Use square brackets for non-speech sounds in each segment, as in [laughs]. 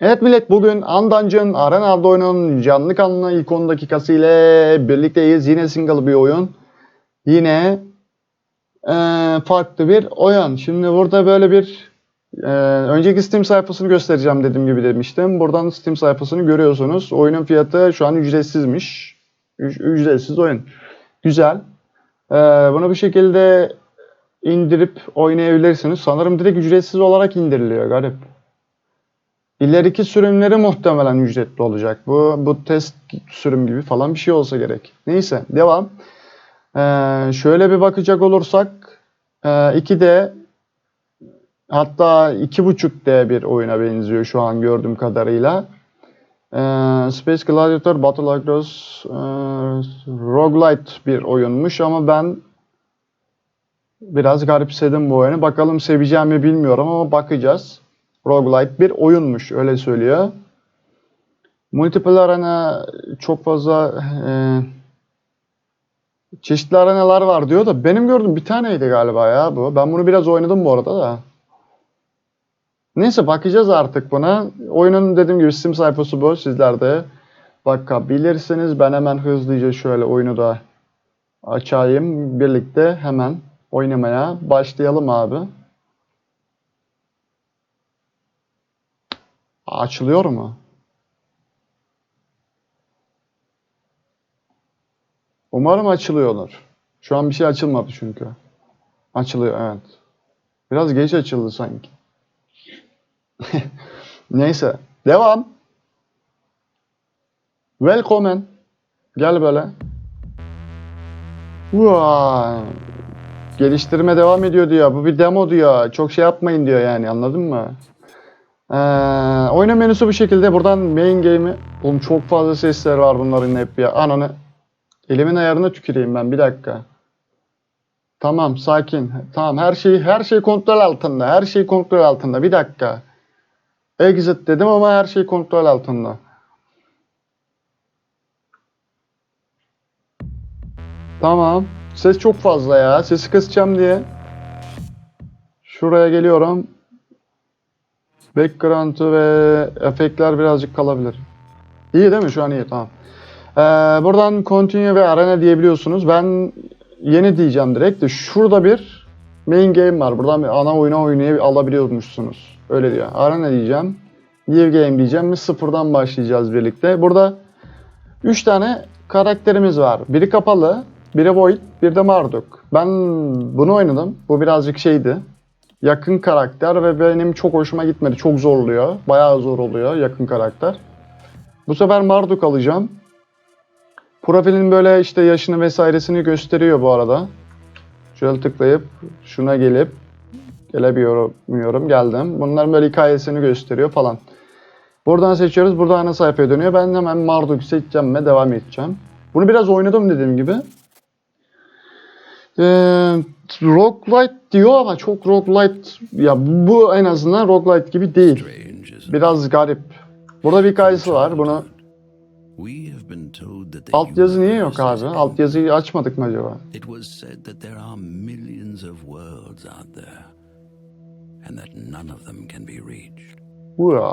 Evet millet bugün Undancın Arena'da oyunun canlı kanlı ilk 10 dakikası ile birlikteyiz. Yine single bir oyun. Yine eee, farklı bir oyun. Şimdi burada böyle bir eee, önceki Steam sayfasını göstereceğim dediğim gibi demiştim. Buradan Steam sayfasını görüyorsunuz. Oyunun fiyatı şu an ücretsizmiş. Üc- ücretsiz oyun. Güzel. Eee, bunu bu şekilde indirip oynayabilirsiniz. Sanırım direkt ücretsiz olarak indiriliyor. Garip. İleriki sürümleri muhtemelen ücretli olacak. Bu bu test sürüm gibi falan bir şey olsa gerek. Neyse devam. Ee, şöyle bir bakacak olursak e, 2D hatta 2.5D bir oyuna benziyor şu an gördüğüm kadarıyla. Ee, Space Gladiator Battle Across e, Roguelite bir oyunmuş ama ben biraz garipsedim bu oyunu. Bakalım seveceğim mi bilmiyorum ama bakacağız. Roguelite bir oyunmuş öyle söylüyor. Multiple arena çok fazla e, çeşitli arenalar var diyor da benim gördüğüm bir taneydi galiba ya bu. Ben bunu biraz oynadım bu arada da. Neyse bakacağız artık buna. Oyunun dediğim gibi Steam sayfası bu. Sizler de bakabilirsiniz. Ben hemen hızlıca şöyle oyunu da açayım. Birlikte hemen oynamaya başlayalım abi. Açılıyor mu? Umarım açılıyorlar. Şu an bir şey açılmadı çünkü. Açılıyor evet. Biraz geç açıldı sanki. [laughs] Neyse. Devam. Welcome. Gel böyle. Vay. Geliştirme devam ediyor diyor. Bu bir demo diyor. Çok şey yapmayın diyor yani anladın mı? Ee, oyunun menüsü bu şekilde. Buradan main game'i... Oğlum çok fazla sesler var bunların hep ya. Ananı... Elimin ayarına tüküreyim ben bir dakika. Tamam sakin. Tamam her şey her şey kontrol altında. Her şey kontrol altında. Bir dakika. Exit dedim ama her şey kontrol altında. Tamam. Ses çok fazla ya. Sesi kısacağım diye. Şuraya geliyorum. Background'ı ve efektler birazcık kalabilir. İyi değil mi? Şu an iyi. Tamam. Ee, buradan continue ve arena diyebiliyorsunuz. Ben yeni diyeceğim direkt de şurada bir main game var. Buradan bir ana oyuna oynayıp alabiliyormuşsunuz. Öyle diyor. Arena diyeceğim. New game diyeceğim ve sıfırdan başlayacağız birlikte. Burada 3 tane karakterimiz var. Biri kapalı, biri void, bir de Marduk. Ben bunu oynadım. Bu birazcık şeydi. Yakın karakter ve benim çok hoşuma gitmedi. Çok zorluyor. Bayağı zor oluyor yakın karakter. Bu sefer Marduk alacağım. Profilin böyle işte yaşını vesairesini gösteriyor bu arada. Şöyle tıklayıp şuna gelip gelemiyorum geldim. Bunların böyle hikayesini gösteriyor falan. Buradan seçiyoruz. Burada ana sayfaya dönüyor. Ben hemen Marduk seçeceğim ve devam edeceğim. Bunu biraz oynadım dediğim gibi. Ee, roguelite diyor ama çok roguelite ya bu en azından roguelite gibi değil. Biraz garip. Burada bir hikayesi var. Bunu the altyazı niye yok abi? is- Altyazıyı açmadık mı acaba? It was said that there are millions of worlds out there, and that none of them can be reached. Ura.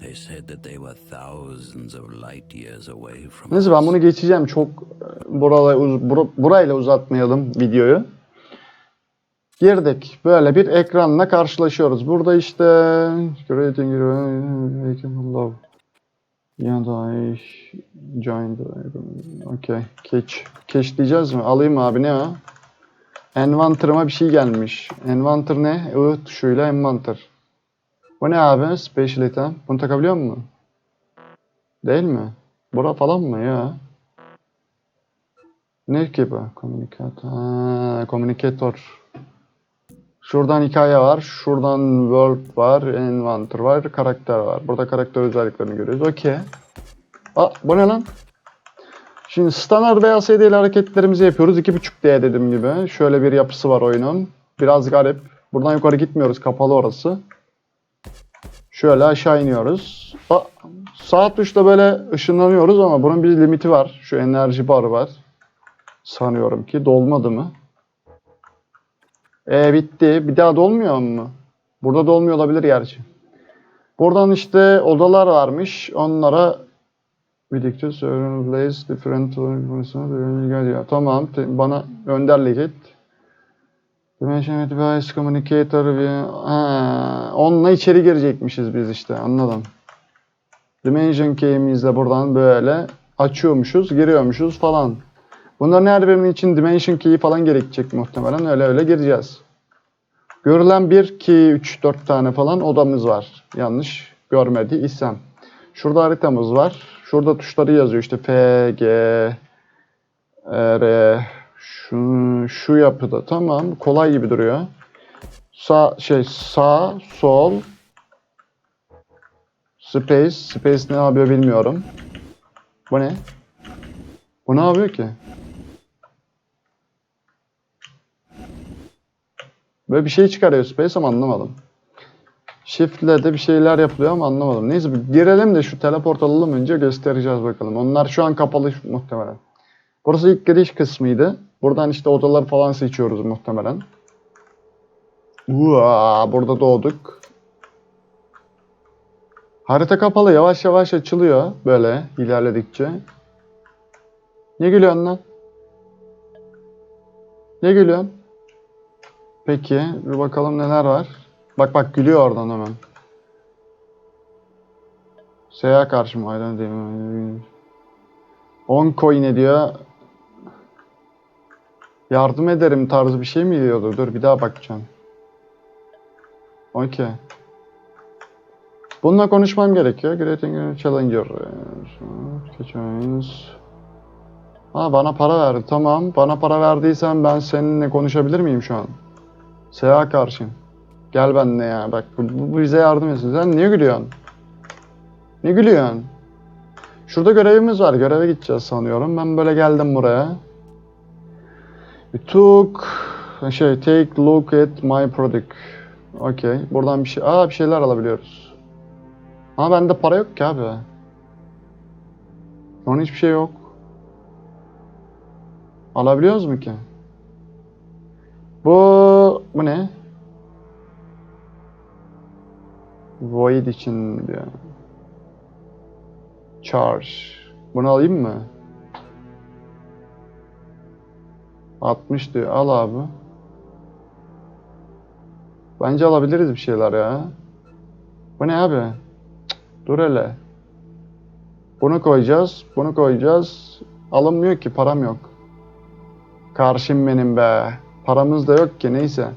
They said that they were thousands of light years away from Neyse ben bunu geçeceğim. Çok e, burayla, burayla uzatmayalım videoyu. Girdik. Böyle bir ekranla karşılaşıyoruz. Burada işte Creating a Love. Ya da Join Okay. Catch. Catch diyeceğiz mi? Alayım abi ne o? Envanter'ıma bir şey gelmiş. Envanter ne? I tuşuyla Envanter. Bu ne abi? Special item. Bunu takabiliyor musun? Değil mi? Bura falan mı ya? Ne ki bu? Komünikatör. Ha, komünikatör. Şuradan hikaye var. Şuradan world var. Envanter var. Karakter var. Burada karakter özelliklerini görüyoruz. Okey. Aa bu ne lan? Şimdi standart VLCD ile hareketlerimizi yapıyoruz. 2.5D dediğim gibi. Şöyle bir yapısı var oyunun. Biraz garip. Buradan yukarı gitmiyoruz. Kapalı orası. Şöyle aşağı iniyoruz. Aa, sağ tuşla böyle ışınlanıyoruz ama bunun bir limiti var. Şu enerji barı var. Sanıyorum ki. Dolmadı mı? E bitti. Bir daha dolmuyor mu? Burada dolmuyor olabilir gerçi. Buradan işte odalar varmış. Onlara birlikte certain place different geliyor. Tamam. Bana önderlik et. Dimension device communicator ha, onunla içeri girecekmişiz biz işte anladım. Dimension key'imizle buradan böyle açıyormuşuz, giriyormuşuz falan. Bunların her birinin için Dimension key'i falan gerekecek muhtemelen. Öyle öyle gireceğiz. Görülen 1, 2, 3, 4 tane falan odamız var. Yanlış görmedi isem. Şurada haritamız var. Şurada tuşları yazıyor işte F, G, R, şu, şu yapıda. Tamam. Kolay gibi duruyor. Sağ, şey sağ, sol, space. Space ne yapıyor bilmiyorum. Bu ne? Bu ne yapıyor ki? Böyle bir şey çıkarıyor Space ama anlamadım. Shift'le de bir şeyler yapılıyor ama anlamadım. Neyse girelim de şu teleport alalım önce göstereceğiz bakalım. Onlar şu an kapalı muhtemelen. Burası ilk giriş kısmıydı. Buradan işte odaları falan seçiyoruz muhtemelen. Uaa, burada doğduk. Harita kapalı yavaş yavaş açılıyor böyle ilerledikçe. Ne gülüyorsun lan? Ne gülüyorsun? Peki bir bakalım neler var. Bak bak gülüyor oradan hemen. Seyahat karşı mı? Aynen değil mi? 10 coin ediyor. Yardım ederim tarzı bir şey mi diyordu? Dur bir daha bakacağım. Okey. Bununla konuşmam gerekiyor. Great English Challenger. Seçeneğiniz. Ha bana para verdi. Tamam. Bana para verdiysen ben seninle konuşabilir miyim şu an? Seha karşıyım. Gel benimle ya. Bak bu, bu bize yardım etsin. Sen niye gülüyorsun? Ne gülüyorsun? Şurada görevimiz var. Göreve gideceğiz sanıyorum. Ben böyle geldim buraya. Took şey take look at my product. Okey. Buradan bir şey aa bir şeyler alabiliyoruz. Ama bende para yok ki abi. Onun hiçbir şey yok. Alabiliyoruz mu ki? Bu bu ne? Void için diyor. Charge. Bunu alayım mı? 60 diyor. Al abi. Bence alabiliriz bir şeyler ya. Bu ne abi? Cık, dur hele. Bunu koyacağız. Bunu koyacağız. Alınmıyor ki. Param yok. Karşım benim be. Paramız da yok ki. Neyse.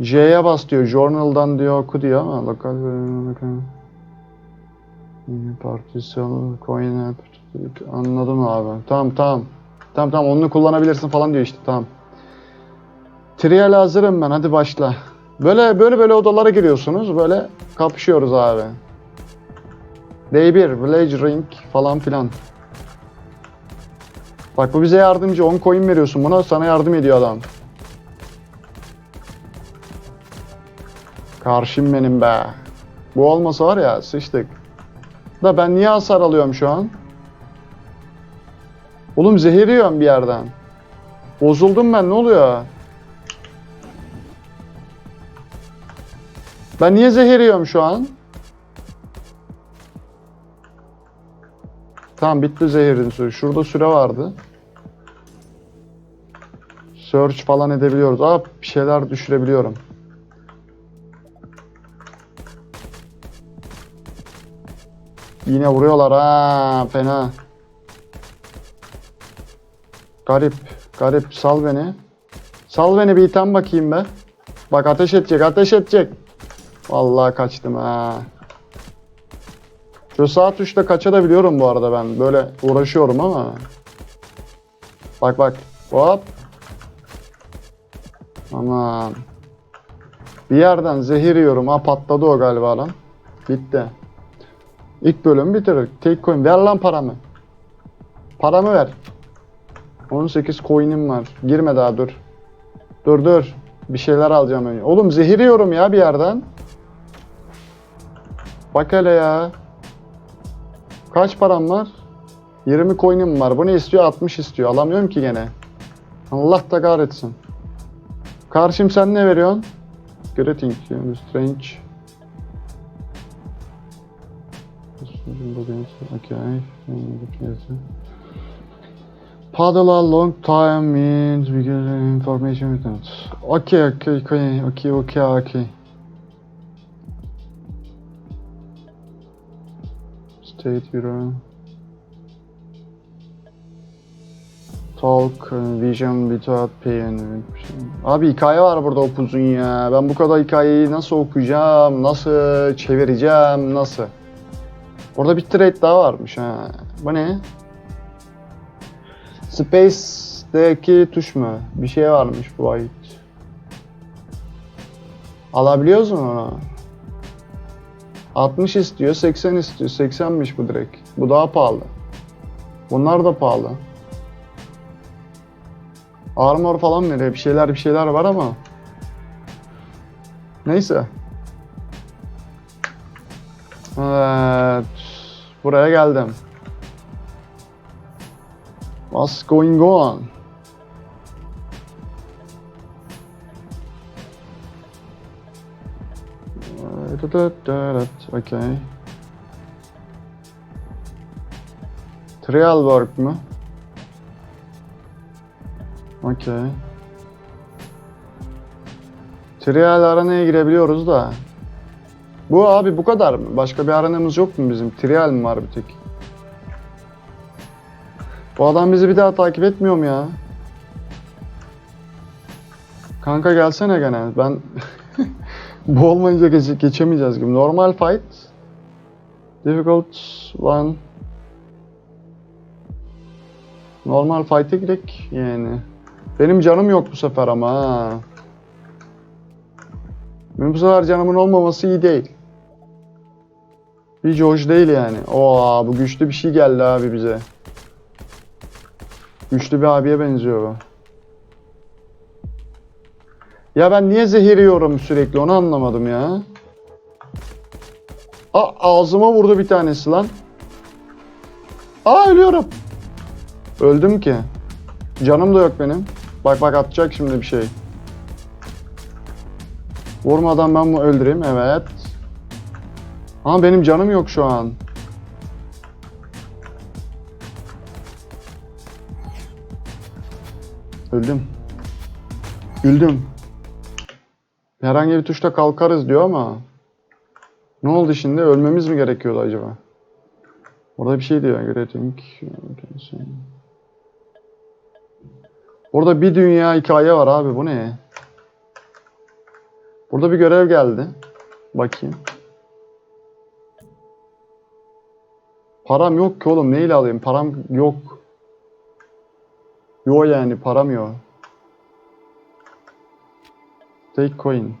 J'ye bas diyor. Journal'dan diyor oku diyor ama lokal Partisyon coin. Anladım abi. Tamam tamam. Tamam tamam onu kullanabilirsin falan diyor işte tamam. Trial hazırım ben hadi başla. Böyle böyle böyle odalara giriyorsunuz. Böyle kapışıyoruz abi. Day 1, Village Ring falan filan. Bak bu bize yardımcı. 10 coin veriyorsun buna sana yardım ediyor adam. Karşım benim be. Bu olmasa var ya sıçtık. Da ben niye hasar alıyorum şu an? Oğlum zehir yiyorum bir yerden. Bozuldum ben ne oluyor? Ben niye zehir yiyorum şu an? Tamam bitti zehirin süre. Şurada süre vardı. Search falan edebiliyoruz. Aa bir şeyler düşürebiliyorum. Yine vuruyorlar ha fena. Garip. Garip. Sal beni. Sal beni bir item bakayım be. Bak ateş edecek. Ateş edecek. Vallahi kaçtım ha. Şu sağ tuşla kaçabiliyorum bu arada ben. Böyle uğraşıyorum ama. Bak bak. Hop. Aman. Bir yerden zehir yiyorum. Ha patladı o galiba lan. Bitti. İlk bölümü bitirdik. Take coin. Ver lan paramı. Paramı ver. 18 coin'im var. Girme daha dur. Dur dur. Bir şeyler alacağım önce. Oğlum zehir yiyorum ya bir yerden. Bak hele ya. Kaç param var? 20 coin'im var. Bu ne istiyor? 60 istiyor. Alamıyorum ki gene. Allah da kahretsin. Karşım sen ne veriyorsun? Greeting. Strange. Okay. Paddle long time means get information without. Okay, okay, okay, okay, okay, okay. State Bureau. Talk, vision without pain. Abi hikaye var burada upuzun ya. Ben bu kadar hikayeyi nasıl okuyacağım, nasıl çevireceğim, nasıl? Orada bir trade daha varmış ha. Bu ne? Space'deki tuş mu? Bir şey varmış bu ait. Alabiliyoruz mu onu? 60 istiyor, 80 istiyor. 80'miş bu direkt. Bu daha pahalı. Bunlar da pahalı. Armor falan veriyor. Bir şeyler bir şeyler var ama. Neyse. Evet. Buraya geldim. What's going on? Okay. Trial work mı? Okay. Trial aranaya girebiliyoruz da. Bu abi bu kadar mı? Başka bir aranamız yok mu bizim? Trial mi var bir tek? Bu adam bizi bir daha takip etmiyor mu ya? Kanka gelsene gene. Ben bu olmayınca geç- geçemeyeceğiz gibi. Normal fight. Difficult one. Normal fight'e girek yani. Benim canım yok bu sefer ama ha. Benim bu sefer canımın olmaması iyi değil. Hiç hoş değil yani. Oo bu güçlü bir şey geldi abi bize. Güçlü bir abiye benziyor bu. Ya ben niye zehir yiyorum sürekli onu anlamadım ya. Aa ağzıma vurdu bir tanesi lan. Aa ölüyorum. Öldüm ki. Canım da yok benim. Bak bak atacak şimdi bir şey. Vurmadan ben bunu öldüreyim. Evet. Ama benim canım yok şu an. Öldüm. Güldüm. Herhangi bir tuşta kalkarız diyor ama. Ne oldu şimdi? Ölmemiz mi gerekiyordu acaba? Orada bir şey diyor. Greeting. Orada bir dünya hikaye var abi. Bu ne? Burada bir görev geldi. Bakayım. Param yok ki oğlum. Neyle alayım? Param yok. Yo yani param yok. Take coin.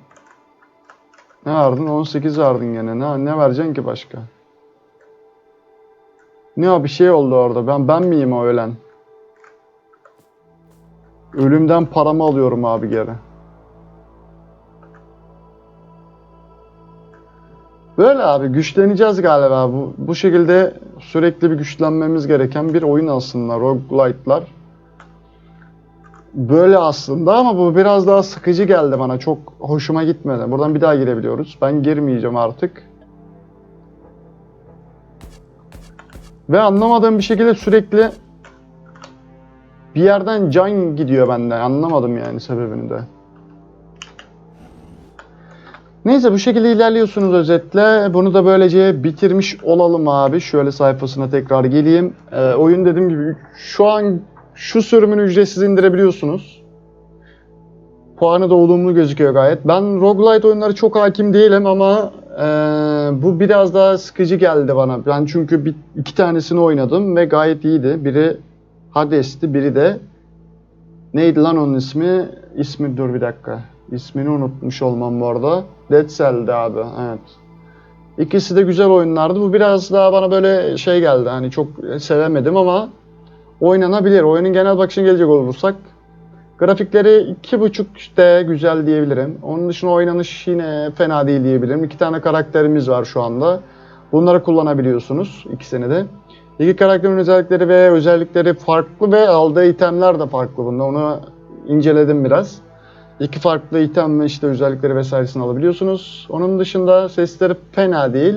Ne verdin? 18 verdin gene. Ne, ne vereceksin ki başka? Ne o bir şey oldu orada. Ben ben miyim o ölen? Ölümden paramı alıyorum abi geri. Böyle abi güçleneceğiz galiba. Bu, bu şekilde sürekli bir güçlenmemiz gereken bir oyun aslında roguelite'lar. Böyle aslında ama bu biraz daha sıkıcı geldi bana. Çok hoşuma gitmedi. Buradan bir daha girebiliyoruz. Ben girmeyeceğim artık. Ve anlamadığım bir şekilde sürekli bir yerden can gidiyor bende. Anlamadım yani sebebini de. Neyse bu şekilde ilerliyorsunuz özetle. Bunu da böylece bitirmiş olalım abi. Şöyle sayfasına tekrar geleyim. Ee, oyun dediğim gibi şu an şu sürümünü ücretsiz indirebiliyorsunuz. Puanı da olumlu gözüküyor gayet. Ben roguelite oyunları çok hakim değilim ama eee, bu biraz daha sıkıcı geldi bana. Ben çünkü bir, iki tanesini oynadım ve gayet iyiydi. Biri Hades'ti, biri de neydi lan onun ismi? İsmi dur bir dakika. İsmini unutmuş olmam bu arada. Dead Cell'di abi. Evet. İkisi de güzel oyunlardı. Bu biraz daha bana böyle şey geldi. Hani çok sevemedim ama oynanabilir. Oyunun genel bakışına gelecek olursak grafikleri 2.5D güzel diyebilirim. Onun dışında oynanış yine fena değil diyebilirim. İki tane karakterimiz var şu anda. Bunları kullanabiliyorsunuz ikisini de. İki karakterin özellikleri ve özellikleri farklı ve aldığı itemler de farklı bunda. Onu inceledim biraz. İki farklı item ve işte özellikleri vesairesini alabiliyorsunuz. Onun dışında sesleri fena değil.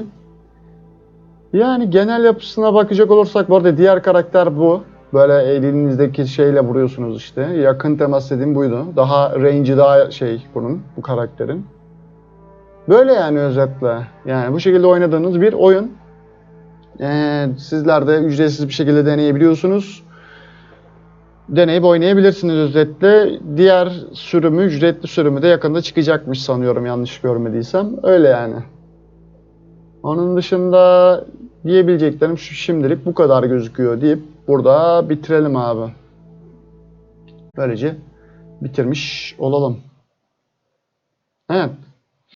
Yani genel yapısına bakacak olursak bu arada diğer karakter bu. Böyle elinizdeki şeyle vuruyorsunuz işte. Yakın temas dediğim buydu. Daha range'i daha şey bunun, bu karakterin. Böyle yani özetle. Yani bu şekilde oynadığınız bir oyun. Ee, sizler de ücretsiz bir şekilde deneyebiliyorsunuz. Deneyip oynayabilirsiniz özetle. Diğer sürümü, ücretli sürümü de yakında çıkacakmış sanıyorum yanlış görmediysem. Öyle yani. Onun dışında diyebileceklerim şimdilik bu kadar gözüküyor deyip burada bitirelim abi. Böylece bitirmiş olalım. Evet.